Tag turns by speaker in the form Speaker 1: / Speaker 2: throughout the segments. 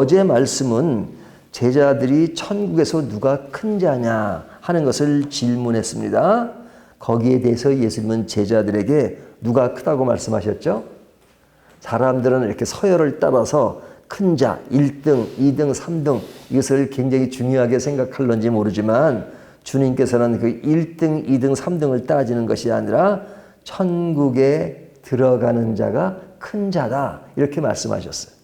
Speaker 1: 어제 말씀은 제자들이 천국에서 누가 큰 자냐 하는 것을 질문했습니다. 거기에 대해서 예수님은 제자들에게 누가 크다고 말씀하셨죠? 사람들은 이렇게 서열을 따라서 큰 자, 1등, 2등, 3등 이것을 굉장히 중요하게 생각할런지 모르지만 주님께서는 그 1등, 2등, 3등을 따지는 것이 아니라 천국에 들어가는 자가 큰 자다 이렇게 말씀하셨어요.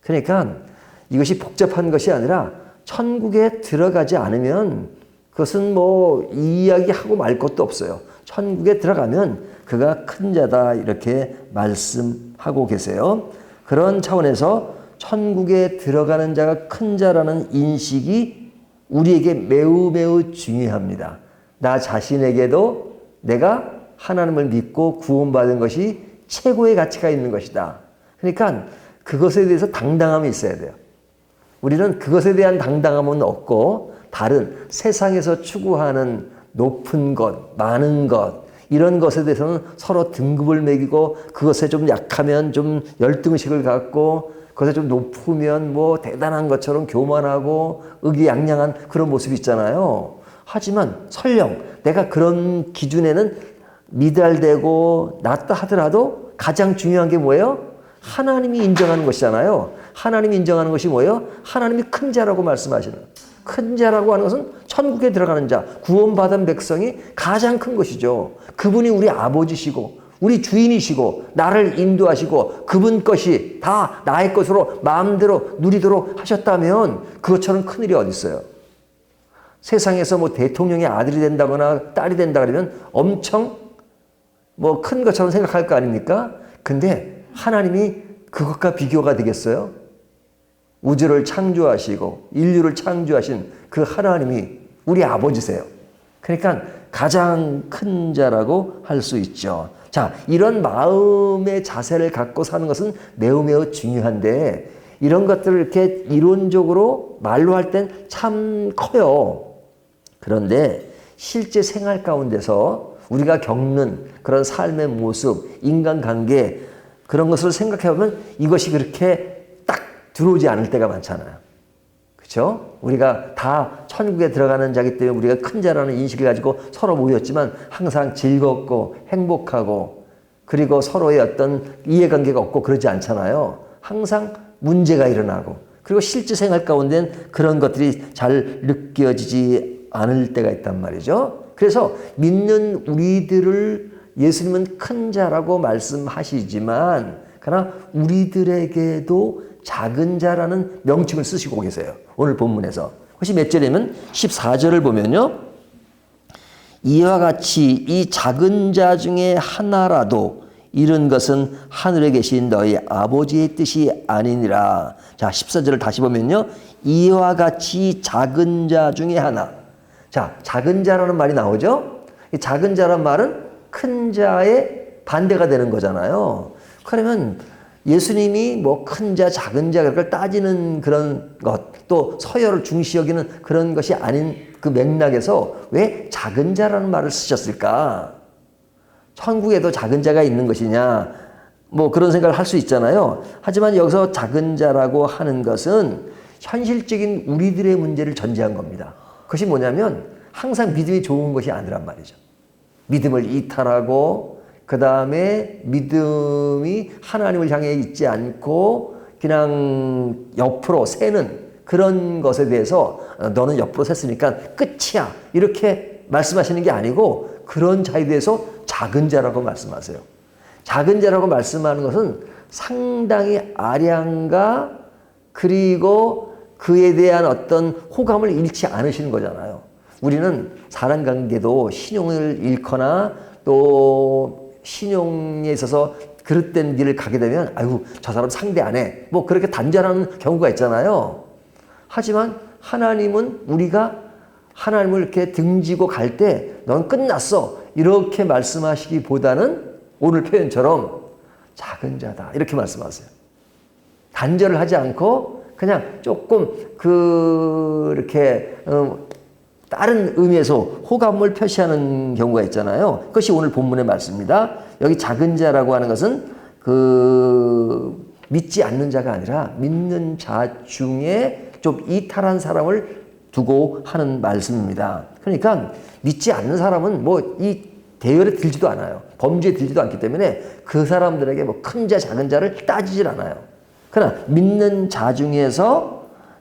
Speaker 1: 그러니까 이것이 복잡한 것이 아니라 천국에 들어가지 않으면 그것은 뭐 이야기하고 말 것도 없어요. 천국에 들어가면 그가 큰 자다 이렇게 말씀하고 계세요. 그런 차원에서 천국에 들어가는 자가 큰 자라는 인식이 우리에게 매우 매우 중요합니다. 나 자신에게도 내가 하나님을 믿고 구원받은 것이 최고의 가치가 있는 것이다. 그러니까 그것에 대해서 당당함이 있어야 돼요. 우리는 그것에 대한 당당함은 없고 다른 세상에서 추구하는 높은 것, 많은 것, 이런 것에 대해서는 서로 등급을 매기고 그것에 좀 약하면 좀 열등의식을 갖고 그것에 좀 높으면 뭐 대단한 것처럼 교만하고 의기양양한 그런 모습이 있잖아요. 하지만 설령 내가 그런 기준에는 미달되고 낮다 하더라도 가장 중요한 게 뭐예요? 하나님이 인정하는 것이잖아요. 하나님이 인정하는 것이 뭐예요? 하나님이 큰 자라고 말씀하시는. 큰 자라고 하는 것은 천국에 들어가는 자, 구원받은 백성이 가장 큰 것이죠. 그분이 우리 아버지시고, 우리 주인이시고, 나를 인도하시고, 그분 것이 다 나의 것으로 마음대로 누리도록 하셨다면, 그것처럼 큰 일이 어디 있어요? 세상에서 뭐 대통령의 아들이 된다거나 딸이 된다 그러면 엄청 뭐 큰 것처럼 생각할 거 아닙니까? 근데 하나님이 그것과 비교가 되겠어요? 우주를 창조하시고 인류를 창조하신 그 하나님이 우리 아버지세요. 그러니까 가장 큰 자라고 할 수 있죠. 자, 이런 마음의 자세를 갖고 사는 것은 매우 매우 중요한데 이런 것들을 이렇게 이론적으로 말로 할 땐 참 커요. 그런데 실제 생활 가운데서 우리가 겪는 그런 삶의 모습, 인간관계 그런 것을 생각해 보면 이것이 그렇게 딱 들어오지 않을 때가 많잖아요. 그렇죠? 우리가 다 천국에 들어가는 자기 때문에 우리가 큰 자라는 인식을 가지고 서로 모였지만 항상 즐겁고 행복하고 그리고 서로의 어떤 이해관계가 없고 그러지 않잖아요. 항상 문제가 일어나고 그리고 실제 생활 가운데는 그런 것들이 잘 느껴지지 않을 때가 있단 말이죠. 그래서 믿는 우리들을 예수님은 큰 자라고 말씀하시지만 그러나 우리들에게도 작은 자라는 명칭을 쓰시고 계세요. 오늘 본문에서. 그것이 몇 절이면 14절을 보면요. 이와 같이 이 작은 자 중에 하나라도 이런 것은 하늘에 계신 너희 아버지의 뜻이 아니니라. 자, 14절을 다시 보면요. 이와 같이 작은 자 중에 하나. 자, 작은 자라는 말이 나오죠? 이 작은 자란 말은 큰 자의 반대가 되는 거잖아요. 그러면 예수님이 뭐 큰 자, 작은 자, 그걸 따지는 그런 것, 또 서열을 중시 여기는 그런 것이 아닌 그 맥락에서 왜 작은 자라는 말을 쓰셨을까? 천국에도 작은 자가 있는 것이냐? 뭐 그런 생각을 할 수 있잖아요. 하지만 여기서 작은 자라고 하는 것은 현실적인 우리들의 문제를 전제한 겁니다. 그것이 뭐냐면 항상 믿음이 좋은 것이 아니란 말이죠. 믿음을 이탈하고 그 다음에 믿음이 하나님을 향해 있지 않고 그냥 옆으로 새는 그런 것에 대해서 너는 옆으로 샜으니까 끝이야. 이렇게 말씀하시는 게 아니고 그런 자에 대해서 작은 자라고 말씀하세요. 작은 자라고 말씀하는 것은 상당히 아량과 그리고 그에 대한 어떤 호감을 잃지 않으시는 거잖아요. 우리는 사람 관계도 신용을 잃거나 또 신용에 있어서 그릇된 길을 가게 되면 아유 저 사람 상대 안 해. 뭐 그렇게 단절하는 경우가 있잖아요. 하지만 하나님은 우리가 하나님을 이렇게 등지고 갈 때 넌 끝났어. 이렇게 말씀하시기보다는 오늘 표현처럼 작은 자다. 이렇게 말씀하세요. 단절을 하지 않고 그냥 조금 그 이렇게 어, 다른 의미에서 호감을 표시하는 경우가 있잖아요. 그것이 오늘 본문의 말씀입니다. 여기 작은 자라고 하는 것은 그 믿지 않는 자가 아니라 믿는 자 중에 좀 이탈한 사람을 두고 하는 말씀입니다. 그러니까 믿지 않는 사람은 뭐 이 대열에 들지도 않아요. 범죄에 들지도 않기 때문에 그 사람들에게 뭐 큰 자, 작은 자를 따지질 않아요. 그러나 믿는 자 중에서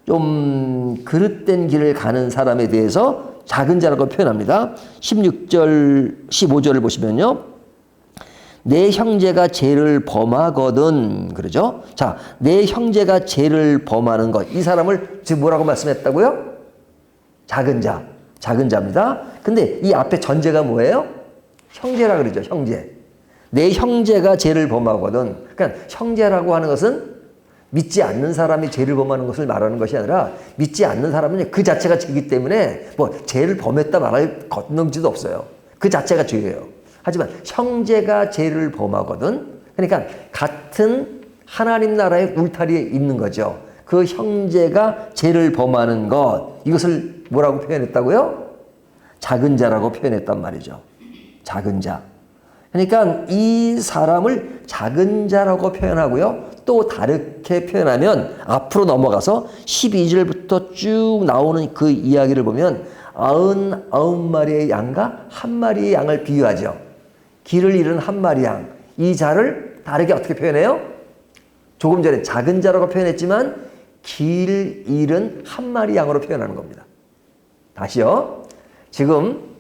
Speaker 1: 좀 그릇된 길을 가는 사람에 대해서 작은 자라고 표현합니다. 16절, 15절을 보시면요. 내 형제가 죄를 범하거든 그러죠. 자, 내 형제가 죄를 범하는 것. 이 사람을 지금 뭐라고 말씀했다고요? 작은 자. 작은 자입니다. 근데 이 앞에 전제가 뭐예요? 형제라 그러죠. 형제. 내 형제가 죄를 범하거든. 그러니까 형제라고 하는 것은 믿지 않는 사람이 죄를 범하는 것을 말하는 것이 아니라 믿지 않는 사람은 그 자체가 죄이기 때문에 뭐 죄를 범했다 말할 건능지도 없어요. 그 자체가 죄예요. 하지만 형제가 죄를 범하거든. 그러니까 같은 하나님 나라의 울타리에 있는 거죠. 그 형제가 죄를 범하는 것 이것을 뭐라고 표현했다고요? 작은 자라고 표현했단 말이죠. 작은 자. 그러니까 이 사람을 작은 자라고 표현하고요. 또 다르게 표현하면 앞으로 넘어가서 12절부터 쭉 나오는 그 이야기를 보면 아흔 아홉 마리의 양과 한 마리의 양을 비유하죠. 길을 잃은 한 마리 양. 이 자를 다르게 어떻게 표현해요? 조금 전에 작은 자라고 표현했지만 길 잃은 한 마리 양으로 표현하는 겁니다. 다시요. 지금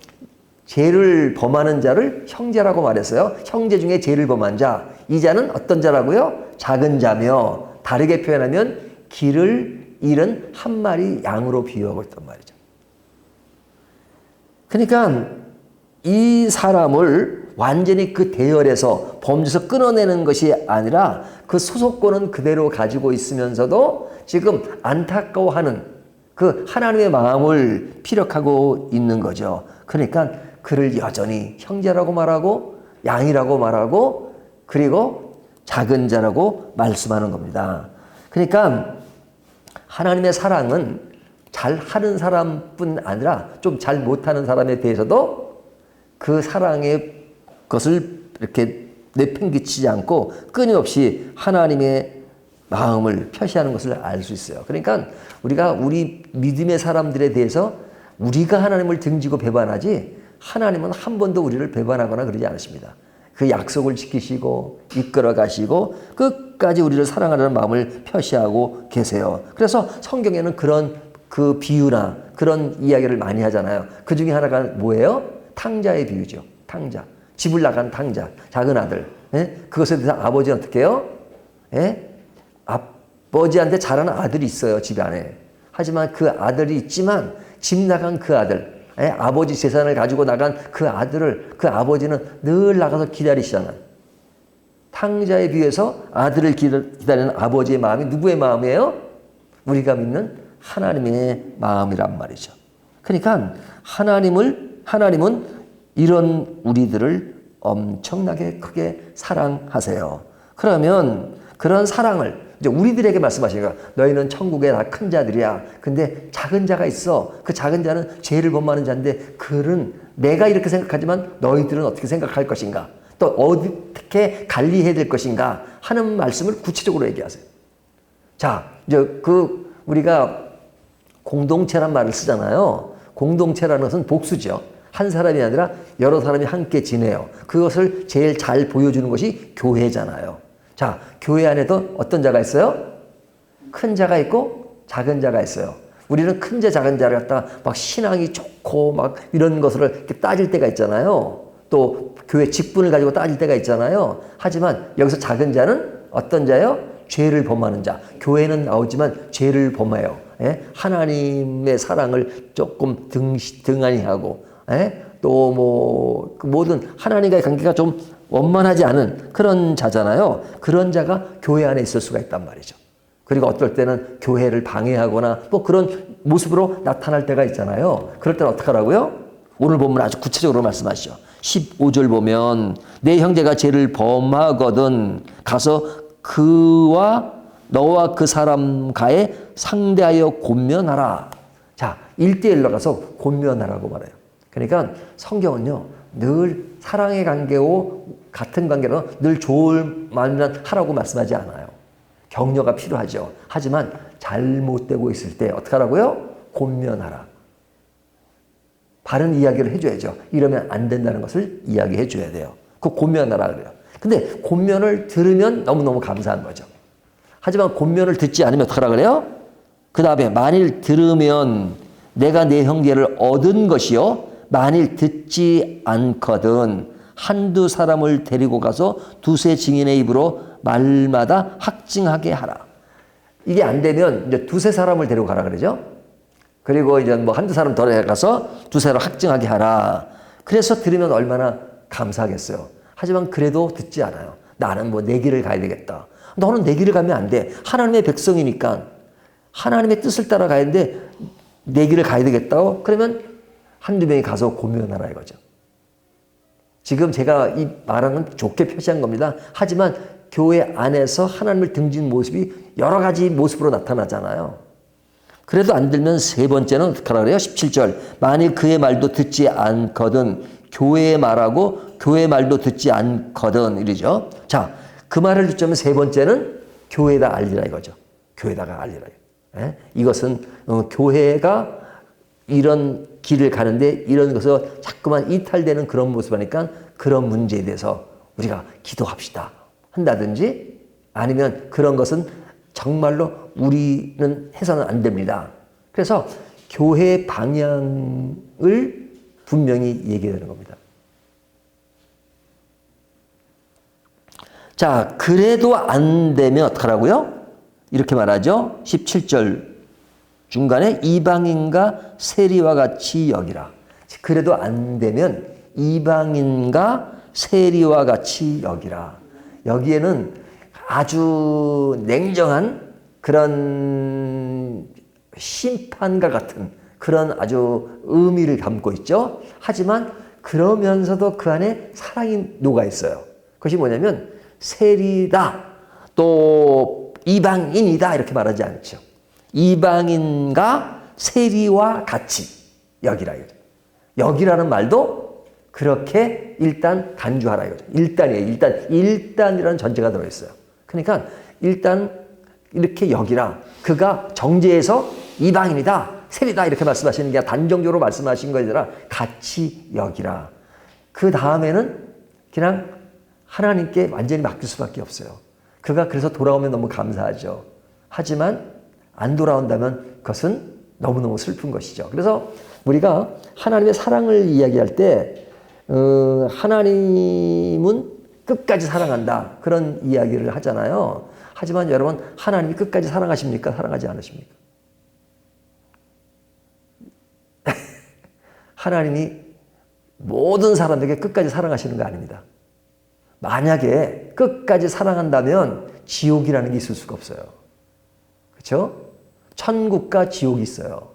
Speaker 1: 죄를 범하는 자를 형제라고 말했어요. 형제 중에 죄를 범한 자. 이 자는 어떤 자라고요? 작은 자며 다르게 표현하면 길을 잃은 한 마리 양으로 비유하고 있단 말이죠. 그러니까 이 사람을 완전히 그 대열에서 범죄에서 끊어내는 것이 아니라 그 소속권은 그대로 가지고 있으면서도 지금 안타까워하는 그 하나님의 마음을 피력하고 있는 거죠. 그러니까 그를 여전히 형제라고 말하고 양이라고 말하고 그리고 작은 자라고 말씀하는 겁니다. 그러니까 하나님의 사랑은 잘 하는 사람뿐 아니라 좀 잘 못하는 사람에 대해서도 그 사랑의 것을 이렇게 내팽개치지 않고 끊임없이 하나님의 마음을 표시하는 것을 알 수 있어요. 그러니까 우리가 우리 믿음의 사람들에 대해서 우리가 하나님을 등지고 배반하지 하나님은 한 번도 우리를 배반하거나 그러지 않으십니다. 그 약속을 지키시고 이끌어 가시고 끝까지 우리를 사랑하는 마음을 표시하고 계세요. 그래서 성경에는 그런 그 비유나 그런 이야기를 많이 하잖아요. 그 중에 하나가 뭐예요? 탕자의 비유죠. 탕자. 집을 나간 탕자. 작은 아들. 예? 그것에 대해서 아버지는 어떻게 해요? 예? 아버지한테 자라는 아들이 있어요. 집 안에. 하지만 그 아들이 있지만 집 나간 그 아들. 예? 아버지 재산을 가지고 나간 그 아들을 그 아버지는 늘 나가서 기다리시잖아요. 탕자에 비해서 아들을 기다리는 아버지의 마음이 누구의 마음이에요? 우리가 믿는 하나님의 마음이란 말이죠. 그러니까 하나님을 하나님은 이런 우리들을 엄청나게 크게 사랑하세요. 그러면 그런 사랑을 이제 우리들에게 말씀하시니까 너희는 천국에 다 큰 자들이야. 근데 작은 자가 있어. 그 작은 자는 죄를 범하는 자인데 그는 내가 이렇게 생각하지만 너희들은 어떻게 생각할 것인가? 또 어떻게 관리해야 될 것인가 하는 말씀을 구체적으로 얘기하세요. 자, 이제 그 우리가 공동체란 말을 쓰잖아요. 공동체라는 것은 복수죠. 한 사람이 아니라 여러 사람이 함께 지내요. 그것을 제일 잘 보여주는 것이 교회잖아요. 자, 교회 안에도 어떤 자가 있어요? 큰 자가 있고 작은 자가 있어요. 우리는 큰 자, 작은 자를 갖다 막 신앙이 좋고 막 이런 것을 따질 때가 있잖아요. 또 교회 직분을 가지고 따질 때가 있잖아요. 하지만 여기서 작은 자는 어떤 자요? 죄를 범하는 자. 교회는 나오지만 죄를 범해요. 예? 하나님의 사랑을 조금 등, 등한히 하고, 예? 또뭐 그 모든 하나님과의 관계가 좀 원만하지 않은 그런 자잖아요. 그런 자가 교회 안에 있을 수가 있단 말이죠. 그리고 어떨 때는 교회를 방해하거나 뭐 그런 모습으로 나타날 때가 있잖아요. 그럴 때는 어떻게 하라고요? 오늘 보면 아주 구체적으로 말씀하시죠. 15절 보면 내 형제가 죄를 범하거든 가서 그와 너와 그 사람과의 상대하여 곤면하라. 자, 1대1로 가서 곤면하라고 말해요. 그러니까 성경은요, 늘 사랑의 관계고 같은 관계로 늘 좋을 말만 하라고 말씀하지 않아요. 격려가 필요하죠. 하지만 잘못되고 있을 때 어떻게 하라고요? 곤면하라. 바른 이야기를 해줘야죠. 이러면 안 된다는 것을 이야기해 줘야 돼요. 그 곤면하라 그래요. 근데 곤면을 들으면 너무너무 감사한 거죠. 하지만 곤면을 듣지 않으면 어떡하라 그래요? 그 다음에 만일 들으면 내가 내 형제를 얻은 것이요. 만일 듣지 않거든 한두 사람을 데리고 가서 두세 증인의 입으로 말마다 확증하게 하라. 이게 안 되면 이제 두세 사람을 데리고 가라 그러죠. 그리고 이제 뭐 한두 사람 더 데려가서 두세 사람 확증하게 하라. 그래서 들으면 얼마나 감사하겠어요. 하지만 그래도 듣지 않아요. 나는 뭐 내 길을 가야 되겠다. 너는 내 길을 가면 안 돼. 하나님의 백성이니까 하나님의 뜻을 따라 가야 되는데 내 길을 가야 되겠다고? 그러면 한두 명이 가서 고민하라 이거죠. 지금 제가 이 말하는 건 좋게 표시한 겁니다. 하지만 교회 안에서 하나님을 등진 모습이 여러 가지 모습으로 나타나잖아요. 그래도 안 들면 세 번째는 어떻게 하라 그래요? 17절. 만일 그의 말도 듣지 않거든 교회의 말하고 교회 말도 듣지 않거든 이러죠. 자, 그 말을 듣자면 세 번째는 교회에다 알리라 이거죠. 교회에다가 알리라. 예? 이것은 어, 교회가 이런 길을 가는데 이런 것을 자꾸만 이탈되는 그런 모습 하니까 그런 문제에 대해서 우리가 기도합시다. 한다든지 아니면 그런 것은 정말로 우리는 해서는 안 됩니다. 그래서 교회 방향을 분명히 얘기하는 겁니다. 자, 그래도 안 되면 어떡하라고요? 이렇게 말하죠. 17절 중간에 이방인과 세리와 같이 여기라. 그래도 안 되면 이방인과 세리와 같이 여기라. 여기에는 아주 냉정한 그런 심판과 같은 그런 아주 의미를 담고 있죠. 하지만 그러면서도 그 안에 사랑이 녹아 있어요. 그것이 뭐냐면 세리다 또 이방인이다 이렇게 말하지 않죠. 이방인과 세리와 같이 여기라 이거죠. 여기라는 말도 그렇게 일단 간주하라 이거죠. 일단이에요. 일단 일단이라는 전제가 들어 있어요. 그러니까 일단 이렇게 여기라. 그가 정제해서 이방인이다. 세리다 이렇게 말씀하시는 게 단정적으로 말씀하신 것이 아니라 같이 여기라. 그 다음에는 그냥 하나님께 완전히 맡길 수밖에 없어요. 그가 그래서 돌아오면 너무 감사하죠. 하지만 안 돌아온다면 그것은 너무너무 슬픈 것이죠. 그래서 우리가 하나님의 사랑을 이야기할 때, 어, 하나님은 끝까지 사랑한다. 그런 이야기를 하잖아요. 하지만 여러분, 하나님이 끝까지 사랑하십니까? 사랑하지 않으십니까? 하나님이 모든 사람들에게 끝까지 사랑하시는 거 아닙니다. 만약에 끝까지 사랑한다면 지옥이라는 게 있을 수가 없어요. 그렇죠? 천국과 지옥이 있어요.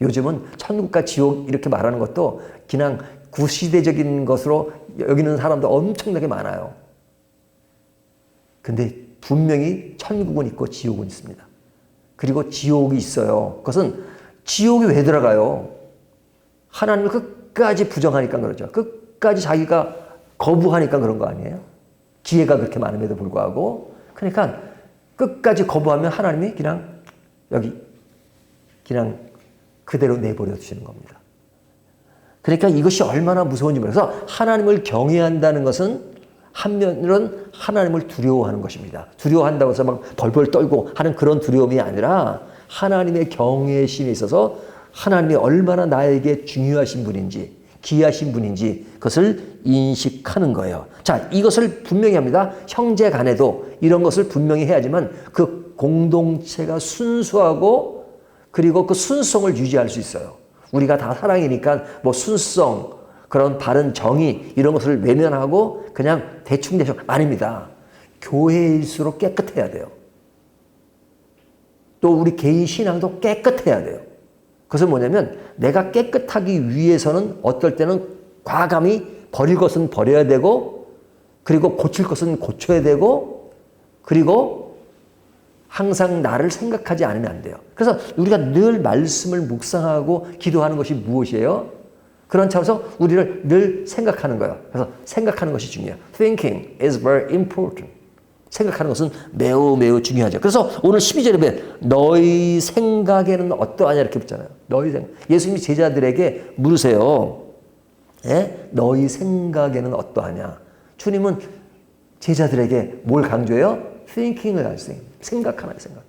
Speaker 1: 요즘은 천국과 지옥 이렇게 말하는 것도 그냥 구시대적인 것으로 여기는 사람도 엄청나게 많아요. 근데 분명히 천국은 있고 지옥은 있습니다. 그리고 지옥이 있어요. 그것은 지옥이 왜 들어가요? 하나님을 끝까지 부정하니까 그러죠. 끝까지 자기가 거부하니까 그런 거 아니에요? 기회가 그렇게 많음에도 불구하고. 그러니까 끝까지 거부하면 하나님이 그냥 여기 그냥 그대로 내버려 두시는 겁니다. 그러니까 이것이 얼마나 무서운지 몰라서 하나님을 경외한다는 것은 한면으로는 하나님을 두려워하는 것입니다. 두려워한다고 해서 막 벌벌 떨고 하는 그런 두려움이 아니라 하나님의 경외심에 있어서 하나님이 얼마나 나에게 중요하신 분인지 귀하신 분인지 그것을 인식하는 거예요. 자, 이것을 분명히 합니다. 형제 간에도 이런 것을 분명히 해야지만 그 공동체가 순수하고 그리고 그 순성을 유지할 수 있어요. 우리가 다 사랑이니까 뭐 순성, 그런 바른 정의 이런 것을 외면하고 그냥 대충 대충 아닙니다. 교회일수록 깨끗해야 돼요. 또 우리 개인 신앙도 깨끗해야 돼요. 그것은 뭐냐면 내가 깨끗하기 위해서는 어떨 때는 과감히 버릴 것은 버려야 되고 그리고 고칠 것은 고쳐야 되고 그리고 항상 나를 생각하지 않으면 안 돼요. 그래서 우리가 늘 말씀을 묵상하고 기도하는 것이 무엇이에요? 그런 차원에서 우리를 늘 생각하는 거예요. 그래서 생각하는 것이 중요해요. Thinking is very important. 생각하는 것은 매우 매우 중요하죠. 그래서 오늘 12절에 보면 너희 생각에는 어떠하냐 이렇게 붙잖아요. 너희 생각. 예수님이 제자들에게 물으세요. 예? 너희 생각에는 어떠하냐? 주님은 제자들에게 뭘 강조해요? thinking을 가르쳐요. 생각하는 생각.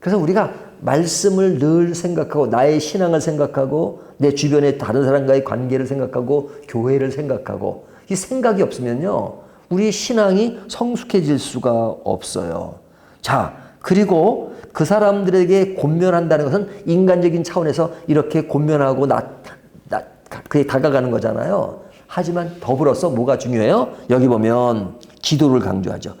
Speaker 1: 그래서 우리가 말씀을 늘 생각하고 나의 신앙을 생각하고 내 주변의 다른 사람과의 관계를 생각하고 교회를 생각하고 이 생각이 없으면요. 우리 신앙이 성숙해질 수가 없어요. 자, 그리고 그 사람들에게 권면한다는 것은 인간적인 차원에서 이렇게 권면하고 나, 나, 그에 다가가는 거잖아요. 하지만 더불어서 뭐가 중요해요? 여기 보면 기도를 강조하죠.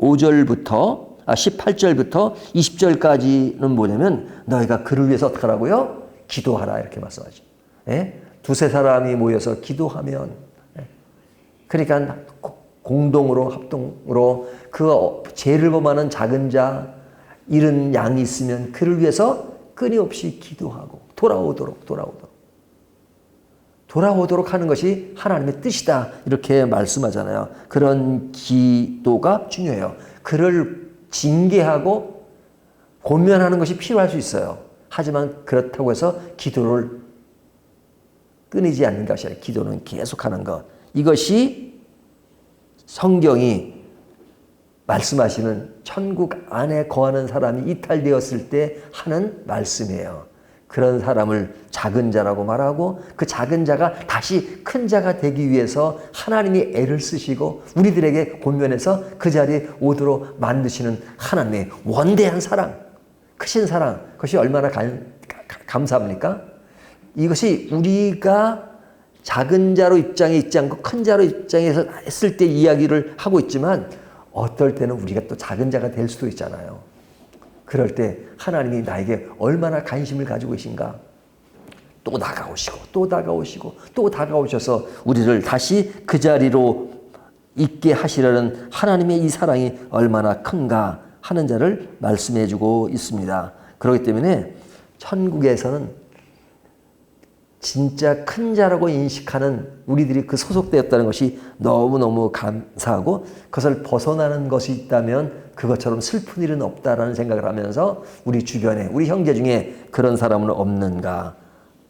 Speaker 1: 15절부터 아 18절부터 20절까지는 뭐냐면 너희가 그를 위해서 어떻게 하라고요? 기도하라 이렇게 말씀하죠. 예? 두세 사람이 모여서 기도하면 예? 그러니까 공동으로 합동으로 그 죄를 범하는 작은 자 잃은 양이 있으면 그를 위해서 끊임없이 기도하고 돌아오도록 돌아오도록 돌아오도록 하는 것이 하나님의 뜻이다 이렇게 말씀하잖아요. 그런 기도가 중요해요. 그를 징계하고 권면하는 것이 필요할 수 있어요. 하지만 그렇다고 해서 기도를 끊이지 않는 것이 아니라 기도는 계속하는 것. 이것이 성경이 말씀하시는 천국 안에 거하는 사람이 이탈되었을 때 하는 말씀이에요. 그런 사람을 작은 자라고 말하고 그 작은 자가 다시 큰 자가 되기 위해서 하나님이 애를 쓰시고 우리들에게 권면해서 그 자리에 오도록 만드시는 하나님의 원대한 사랑, 크신 사랑, 그것이 얼마나 감, 감사합니까? 이것이 우리가 작은 자로 입장에 있지 않고 큰 자로 입장에서 했을 때 이야기를 하고 있지만 어떨 때는 우리가 또 작은 자가 될 수도 있잖아요. 그럴 때 하나님이 나에게 얼마나 관심을 가지고 계신가? 또 다가오시고 또 다가오시고 또 다가오셔서 우리를 다시 그 자리로 있게 하시려는 하나님의 이 사랑이 얼마나 큰가 하는 자를 말씀해 주고 있습니다. 그렇기 때문에 천국에서는 진짜 큰 자라고 인식하는 우리들이 그 소속되었다는 것이 너무너무 감사하고 그것을 벗어나는 것이 있다면 그것처럼 슬픈 일은 없다라는 생각을 하면서 우리 주변에 우리 형제 중에 그런 사람은 없는가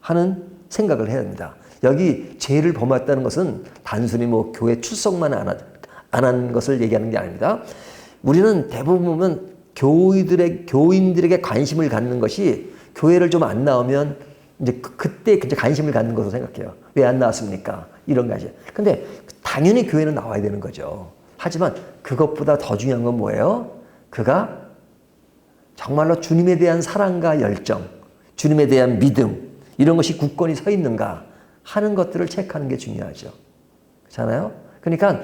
Speaker 1: 하는 생각을 해야 합니다. 여기 죄를 범했다는 것은 단순히 뭐 교회 출석만 안 한 것을 얘기하는 게 아닙니다. 우리는 대부분 보면 교인들에게 관심을 갖는 것이 교회를 좀 안 나오면 이제 그, 그때 이제 관심을 갖는 것으로 생각해요. 왜 안 나왔습니까? 이런 거지. 근데 당연히 교회는 나와야 되는 거죠. 하지만 그것보다 더 중요한 건 뭐예요? 그가 정말로 주님에 대한 사랑과 열정, 주님에 대한 믿음, 이런 것이 굳건히 서 있는가 하는 것들을 체크하는 게 중요하죠. 그렇잖아요? 그러니까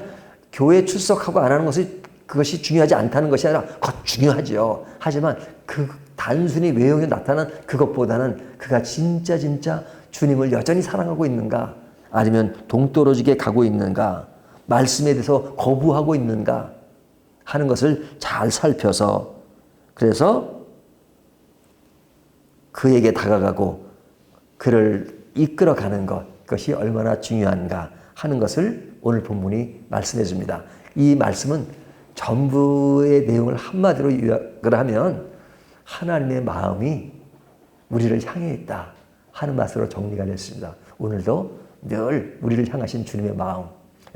Speaker 1: 교회 출석하고 안 하는 것이 그것이 중요하지 않다는 것이 아니라 그것 중요하죠. 하지만 그 단순히 외형에 나타난 그것보다는 그가 진짜 진짜 주님을 여전히 사랑하고 있는가? 아니면 동떨어지게 가고 있는가? 말씀에 대해서 거부하고 있는가? 하는 것을 잘 살펴서 그래서 그에게 다가가고 그를 이끌어가는 것 그것이 얼마나 중요한가? 하는 것을 오늘 본문이 말씀해 줍니다. 이 말씀은 전부의 내용을 한마디로 요약을 하면 하나님의 마음이 우리를 향해 있다 하는 맛으로 정리가 됐습니다. 오늘도 늘 우리를 향하신 주님의 마음,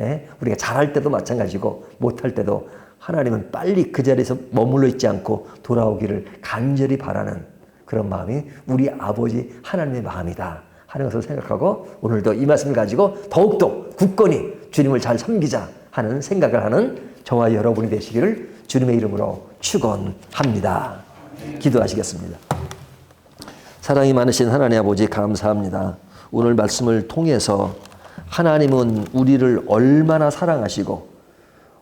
Speaker 1: 예? 우리가 잘할 때도 마찬가지고 못할 때도 하나님은 빨리 그 자리에서 머물러 있지 않고 돌아오기를 간절히 바라는 그런 마음이 우리 아버지 하나님의 마음이다 하는 것을 생각하고 오늘도 이 말씀을 가지고 더욱더 굳건히 주님을 잘 섬기자 하는 생각을 하는 저와 여러분이 되시기를 주님의 이름으로 축원합니다. 기도하시겠습니다. 사랑이 많으신 하나님 아버지 감사합니다. 오늘 말씀을 통해서 하나님은 우리를 얼마나 사랑하시고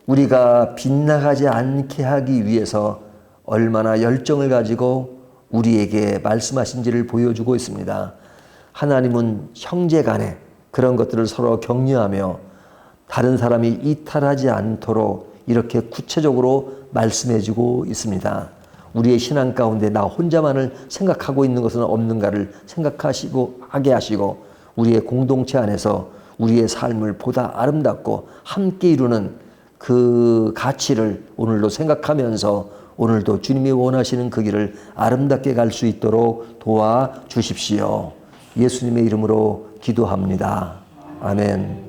Speaker 1: 우리가 빗나가지 않게 하기 위해서 얼마나 열정을 가지고 우리에게 말씀하신지를 보여주고 있습니다. 하나님은 형제 간에 그런 것들을 서로 격려하며 다른 사람이 이탈하지 않도록 이렇게 구체적으로 말씀해 주고 있습니다. 우리의 신앙 가운데 나 혼자만을 생각하고 있는 것은 없는가를 생각하시고 하게 하시고 우리의 공동체 안에서 우리의 삶을 보다 아름답고 함께 이루는 그 가치를 오늘도 생각하면서 오늘도 주님이 원하시는 그 길을 아름답게 갈 수 있도록 도와 주십시오. 예수님의 이름으로 기도합니다. 아멘.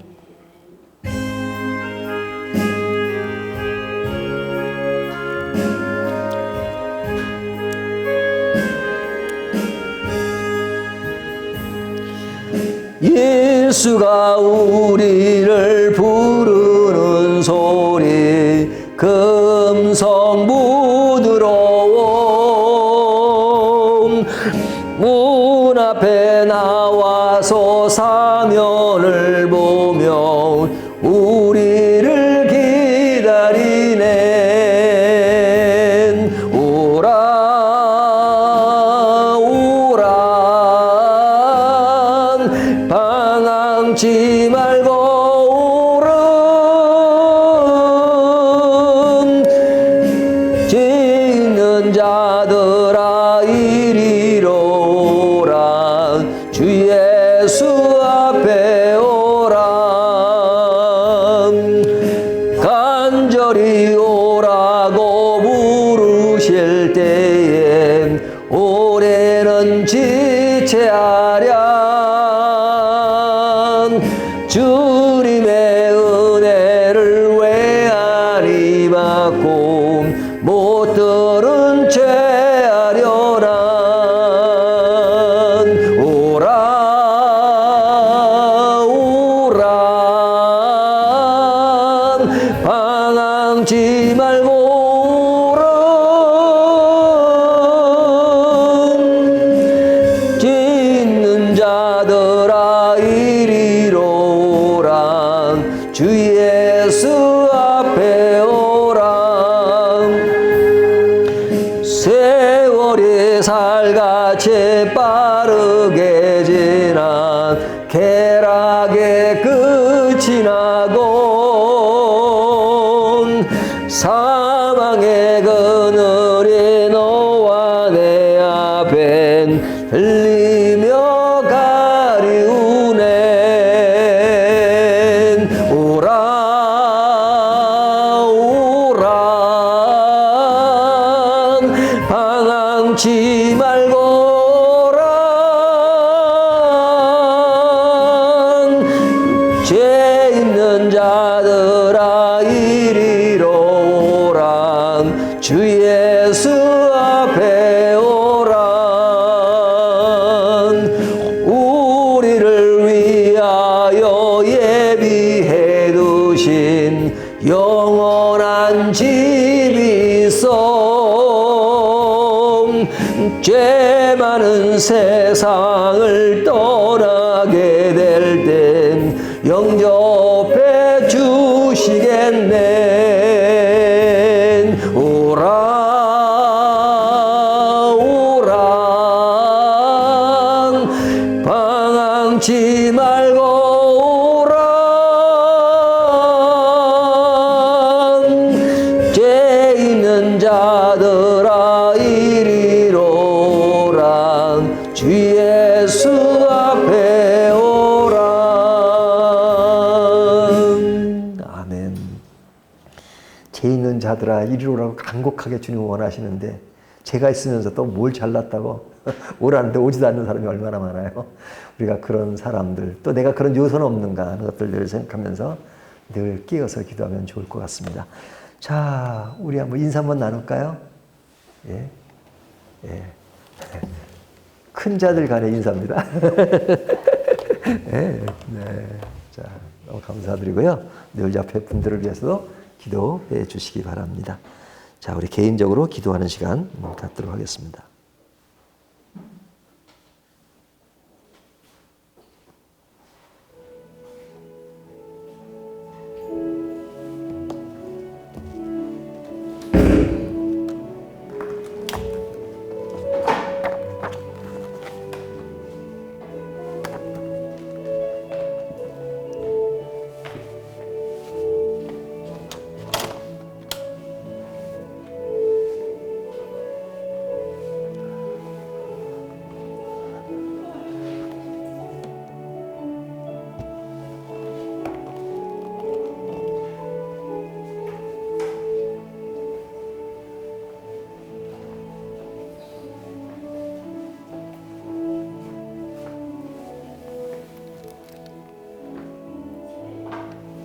Speaker 1: 예수가 우리를 부 간 세월이 살같이 빠르게 지나 쾌락의 끝이 나 세상을 떠 있는 자들아 이리로라고 간곡하게 주님 원하시는데 죄가 있으면서 또 뭘 잘났다고 오라는데 오지도 않는 사람이 얼마나 많아요. 우리가 그런 사람들 또 내가 그런 요소는 없는가 하는 것들 늘 생각하면서 늘 끼어서 기도하면 좋을 것 같습니다. 자, 우리 한번 인사 한번 나눌까요? 예, 예. 큰 자들 간의 인사입니다. 네, 네. 자, 너무 감사드리고요. 늘 옆에 분들을 위해서도 기도해 주시기 바랍니다. 자, 우리 개인적으로 기도하는 시간 갖도록 하겠습니다.